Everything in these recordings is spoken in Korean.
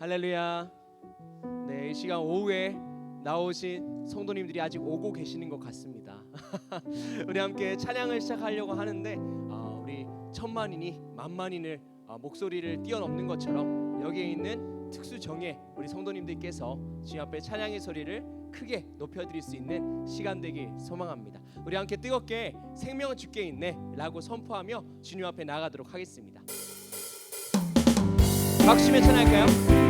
할렐루야. 네, 이 시간 오후에 나오신 성도님들이 아직 오고 계시는 것 같습니다. 우리 함께 찬양을 시작하려고 하는데 아, 우리 천만인이 만만인을 아, 목소리를 뛰어넘는 것처럼 여기에 있는 특수 정예 우리 성도님들께서 주님 앞에 찬양의 소리를 크게 높여드릴 수 있는 시간 되길 소망합니다. 우리 함께 뜨겁게 생명은 주께 있네라고 선포하며 주님 앞에 나가도록 하겠습니다. 박수면 찬양할까요?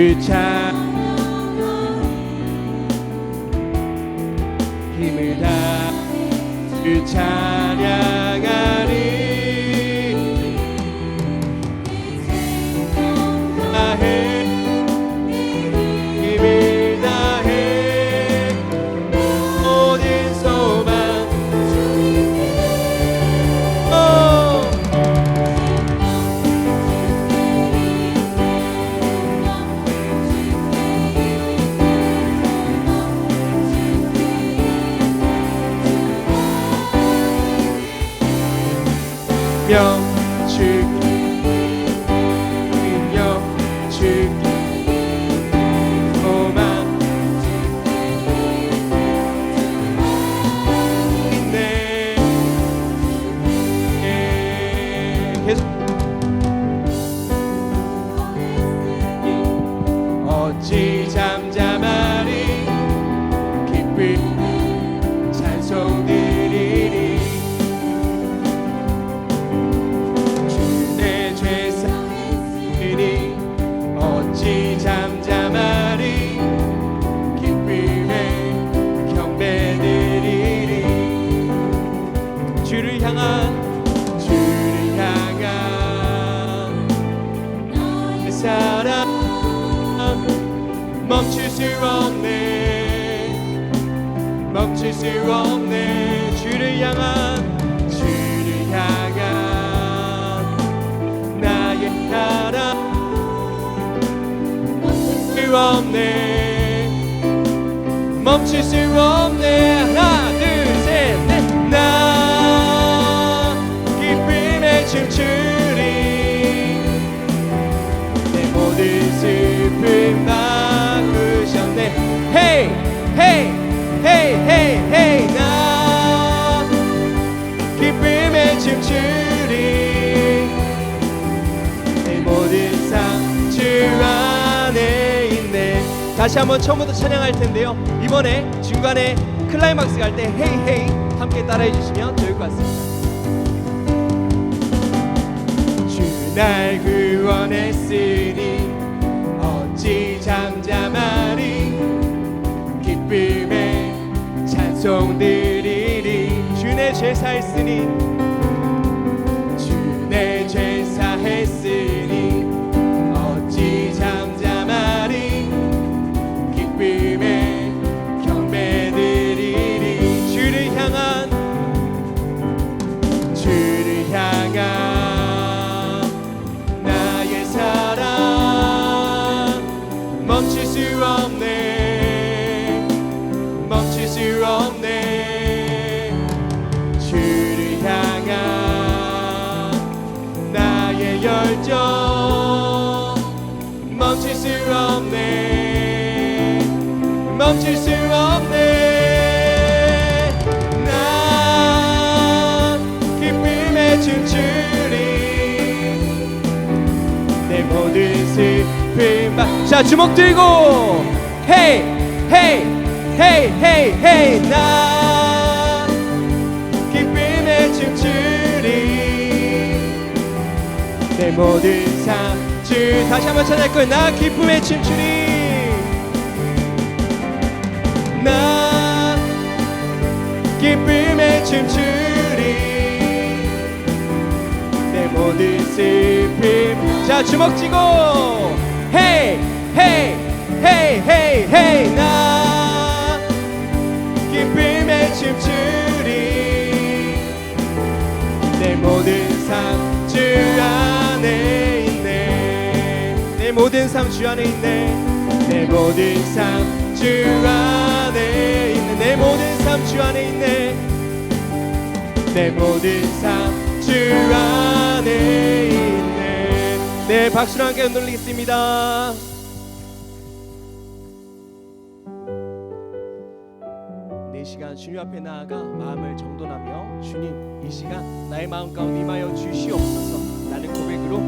주차 수 없네. 주를 향한 주를 향한 나의 나라 수 없네. 멈출 수 없네. 하나 다시 한번 처음부터 찬양할 텐데요. 이번에 중간에 클라이막스 갈 때 헤이 헤이 함께 따라해 주시면 좋을 것 같습니다. 주 날 구원했으니 어찌 잠잠하리 기쁨에 찬송 드리리 주내 제사했으니 모든 슬픔 바... 자 주먹 들고. 헤이 헤이 헤이 헤이 헤이. 난 기쁨에 춤추리. 내 모든 삶주 다시 한번 찾아할 거야 나 기쁨에 춤추리. 나 기쁨에 춤추리 모든 슬픔 자 주먹 쥐고. 헤이 헤이 헤이 헤이 헤이 나. 기쁨에 춤추리. 내 모든 삶 주 안에 있네. 내 모든 삶 주 안에 있네. 내 모든 삶 주 안에 있네. 내 모든 삶 주 안에 있네. 내 모든 삶 주 안에 있네. 네 박수로 함께 흔들리겠습니다. 네 시간 주님 앞에 나아가 마음을 정돈하며 주님 이 시간 나의 마음 가운데 임하여 주시옵소서. 라는 고백으로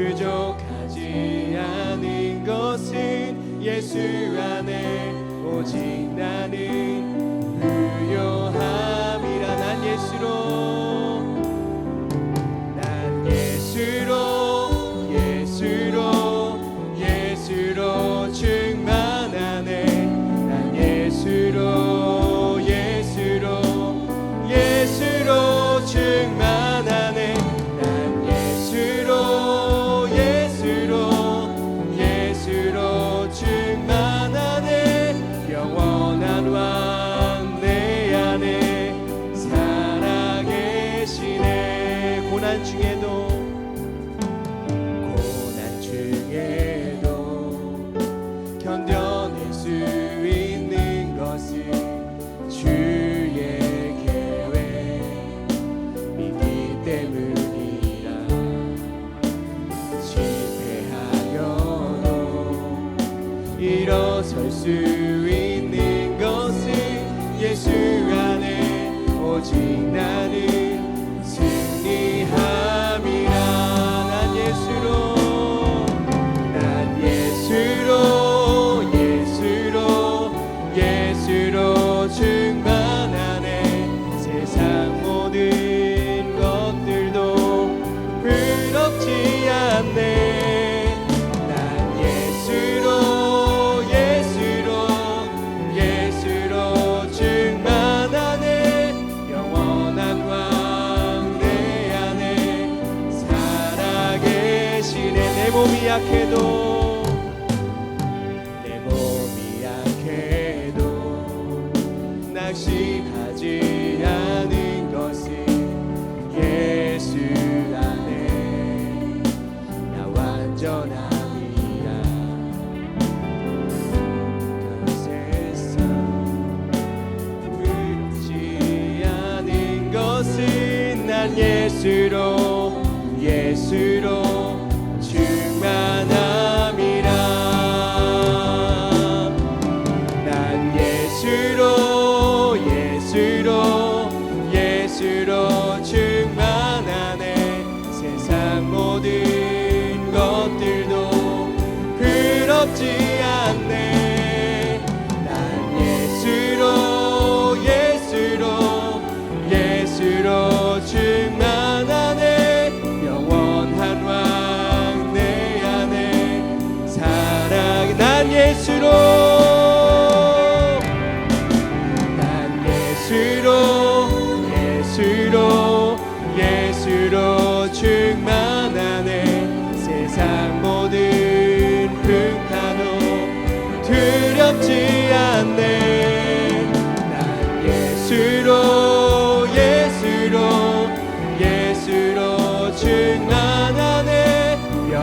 부족하지 않은 것은 예수 안에 오직 나는 낙심하지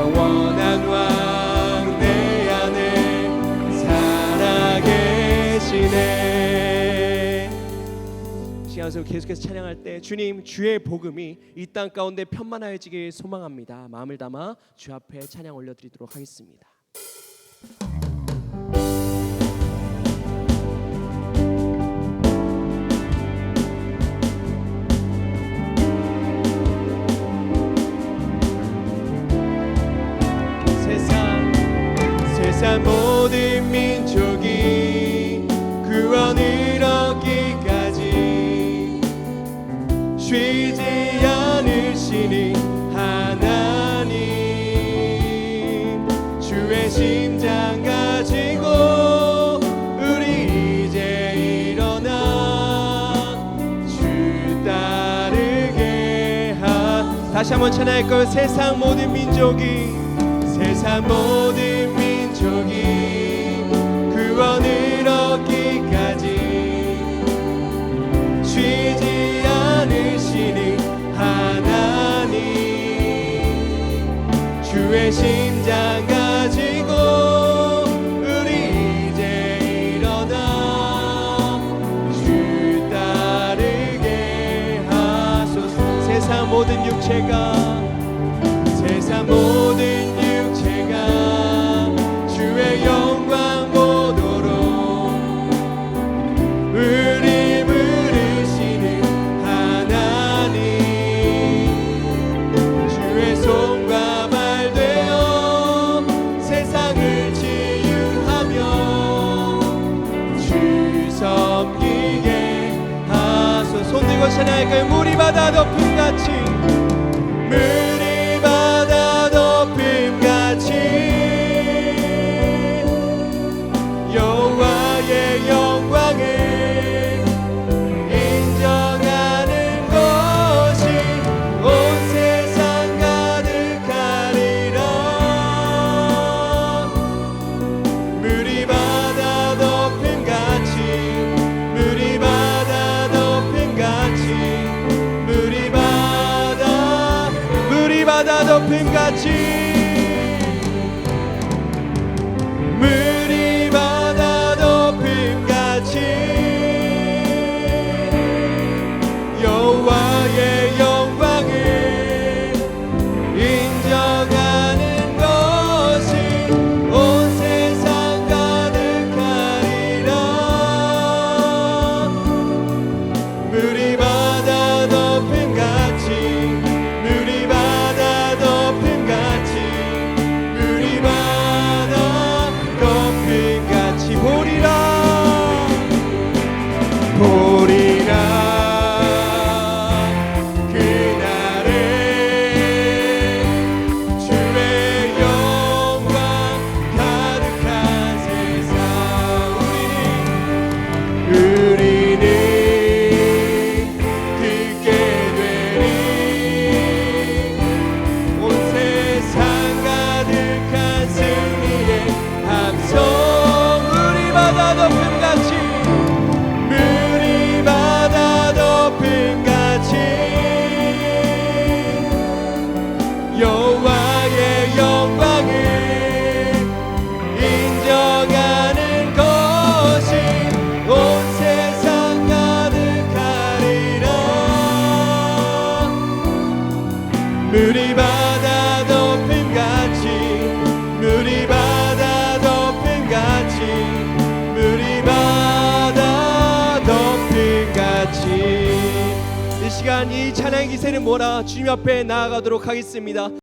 영원한 왕내 계속해서 찬양할 때 주님 주의 복음이 이 땅 가운데 편만하여지길 소망합니다. 마음을 담아 주 앞에 찬양 올려드리도록 하겠습니다. 다시 한번 찬양할까요? 세상 모든 민족이 세상 모든 민족이 그 구원을 얻기까지 쉬지 않으시는 하나님 주의 심장 모든 육체가 세상 모든 무엇이냐니까 물이 바다 덮음 같이 물이. 이 찬양 기세를 몰아 주님 앞에 나아가도록 하겠습니다.